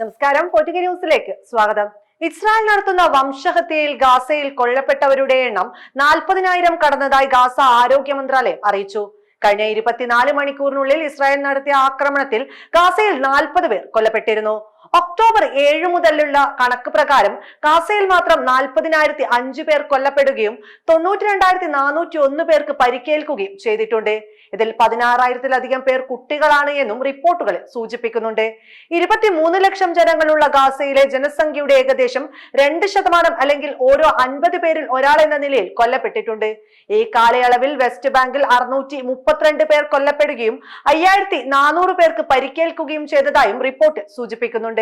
നമസ്കാരം. പൊറ്റുക ന്യൂസിലേക്ക് സ്വാഗതം. ഇസ്രായേൽ നടത്തുന്ന വംശഹത്യയിൽ ഗാസയിൽ കൊല്ലപ്പെട്ടവരുടെ എണ്ണം നാൽപ്പതിനായിരം കടന്നതായി ഗാസ ആരോഗ്യ മന്ത്രാലയം അറിയിച്ചു. കഴിഞ്ഞ ഇരുപത്തിനാല് മണിക്കൂറിനുള്ളിൽ ഇസ്രായേൽ നടത്തിയ ആക്രമണത്തിൽ ഗാസയിൽ നാൽപ്പത് പേർ കൊല്ലപ്പെട്ടിരുന്നു. ഒക്ടോബർ ഏഴ് മുതലുള്ള കണക്ക് പ്രകാരം ഗാസയിൽ മാത്രം നാൽപ്പതിനായിരത്തി അഞ്ചു പേർ കൊല്ലപ്പെടുകയും തൊണ്ണൂറ്റി രണ്ടായിരത്തി നാനൂറ്റി ഒന്ന് പേർക്ക് പരിക്കേൽക്കുകയും ചെയ്തിട്ടുണ്ട്. ഇതിൽ പതിനാറായിരത്തിലധികം പേർ കുട്ടികളാണ് എന്നും റിപ്പോർട്ടുകൾ സൂചിപ്പിക്കുന്നുണ്ട്. ഇരുപത്തിമൂന്ന് ലക്ഷം ജനങ്ങളുള്ള ഗാസയിലെ ജനസംഖ്യയുടെ ഏകദേശം രണ്ട് ശതമാനം അല്ലെങ്കിൽ ഓരോ അൻപത് പേരിൽ ഒരാൾ എന്ന നിലയിൽ കൊല്ലപ്പെട്ടിട്ടുണ്ട്. ഈ കാലയളവിൽ വെസ്റ്റ് ബാങ്കിൽ അറുന്നൂറ്റി മുപ്പത്തിരണ്ട് പേർ കൊല്ലപ്പെടുകയും അയ്യായിരത്തി നാനൂറ് പേർക്ക് പരിക്കേൽക്കുകയും ചെയ്തതായും റിപ്പോർട്ട് സൂചിപ്പിക്കുന്നുണ്ട്.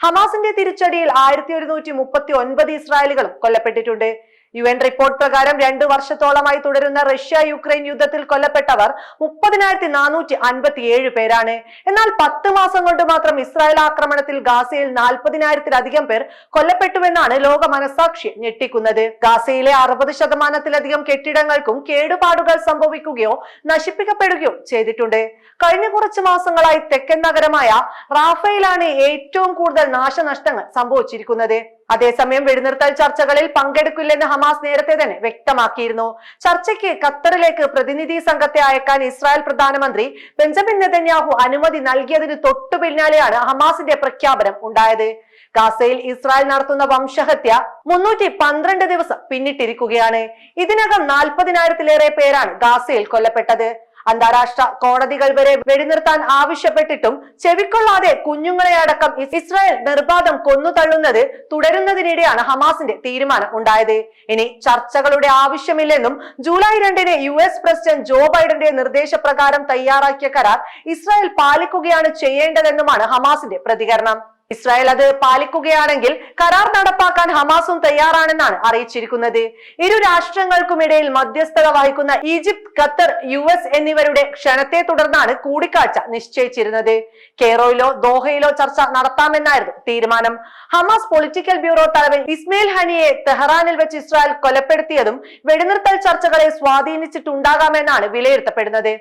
ഹമാസിന്റെ തിരിച്ചടിയിൽ ആയിരത്തി ഒരുന്നൂറ്റി മുപ്പത്തി ഒൻപത് ഇസ്രായേലുകളും കൊല്ലപ്പെട്ടിട്ടുണ്ട്. യു എൻ റിപ്പോർട്ട് പ്രകാരം രണ്ടു വർഷത്തോളമായി തുടരുന്ന റഷ്യ യുക്രൈൻ യുദ്ധത്തിൽ കൊല്ലപ്പെട്ടവർ മുപ്പതിനായിരത്തി നാനൂറ്റി അൻപത്തി ഏഴ് പേരാണ്. എന്നാൽ പത്ത് മാസം കൊണ്ട് മാത്രം ഇസ്രായേൽ ആക്രമണത്തിൽ ഗാസയിൽ നാൽപ്പതിനായിരത്തിലധികം പേർ കൊല്ലപ്പെട്ടുവെന്നാണ് ലോക മനസാക്ഷി ഞെട്ടിക്കുന്നത്. ഗാസയിലെ അറുപത് ശതമാനത്തിലധികം കെട്ടിടങ്ങൾക്കും കേടുപാടുകൾ സംഭവിക്കുകയോ നശിപ്പിക്കപ്പെടുകയോ ചെയ്തിട്ടുണ്ട്. കഴിഞ്ഞ കുറച്ച് മാസങ്ങളായി തെക്കൻ നഗരമായ റാഫയിലാണ് ഏറ്റവും കൂടുതൽ നാശനഷ്ടങ്ങൾ സംഭവിച്ചിരിക്കുന്നത്. അതേസമയം വെടിനിർത്തൽ ചർച്ചകളിൽ പങ്കെടുക്കില്ലെന്ന് ഹമാസ് നേരത്തെ തന്നെ വ്യക്തമാക്കിയിരുന്നു. ചർച്ചയ്ക്ക് ഖത്തറിലേക്ക് പ്രതിനിധി സംഘത്തെ അയക്കാൻ ഇസ്രായേൽ പ്രധാനമന്ത്രി ബെഞ്ചമിൻ നെതന്യാഹു അനുമതി നൽകിയതിന് തൊട്ടു പിന്നാലെയാണ് ഹമാസിന്റെ പ്രഖ്യാപനം ഉണ്ടായത്. ഗാസയിൽ ഇസ്രായേൽ നടത്തുന്ന വംശഹത്യ മുന്നൂറ്റി പന്ത്രണ്ട് ദിവസം പിന്നിട്ടിരിക്കുകയാണ്. ഇതിനകം നാൽപ്പതിനായിരത്തിലേറെ പേരാണ് ഗാസയിൽ കൊല്ലപ്പെട്ടത്. അന്താരാഷ്ട്ര കോടതികൾ വരെ വെടിനിർത്താൻ ആവശ്യപ്പെട്ടിട്ടും ചെവിക്കൊള്ളാതെ കുഞ്ഞുങ്ങളെ അടക്കം ഇസ്രായേൽ നിർബാധം കൊന്നുതള്ളുന്നത് തുടരുന്നതിനിടെയാണ് ഹമാസിന്റെ തീരുമാനം ഉണ്ടായത്. ഇനി ചർച്ചകളുടെ ആവശ്യമില്ലെന്നും ജൂലൈ രണ്ടിന് യു എസ് പ്രസിഡന്റ് ജോ ബൈഡന്റെ നിർദ്ദേശപ്രകാരം തയ്യാറാക്കിയ കരാർ ഇസ്രായേൽ പാലിക്കുകയാണ് ചെയ്യേണ്ടതെന്നുമാണ് ഹമാസിന്റെ പ്രതികരണം. ഇസ്രായേൽ അത് പാലിക്കുകയാണെങ്കിൽ കരാർ നടപ്പാക്കാൻ ഹമാസും തയ്യാറാണെന്നാണ് അറിയിച്ചിരിക്കുന്നത്. ഇരു രാഷ്ട്രങ്ങൾക്കുമിടയിൽ മധ്യസ്ഥത വഹിക്കുന്ന ഈജിപ്ത് ഖത്തർ യു എസ് എന്നിവരുടെ ക്ഷണത്തെ തുടർന്നാണ് കൂടിക്കാഴ്ച നിശ്ചയിച്ചിരുന്നത്. കേറോയിലോ ദോഹയിലോ ചർച്ച നടത്താമെന്നായിരുന്നു തീരുമാനം. ഹമാസ് പൊളിറ്റിക്കൽ ബ്യൂറോ തലവൻ ഇസ്മയിൽ ഹനിയെ തെഹ്റാനിൽ വെച്ച് ഇസ്രായേൽ കൊലപ്പെടുത്തിയതും വെടിനിർത്തൽ ചർച്ചകളെ സ്വാധീനിച്ചിട്ടുണ്ടാകാമെന്നാണ് വിലയിരുത്തപ്പെടുന്നത്.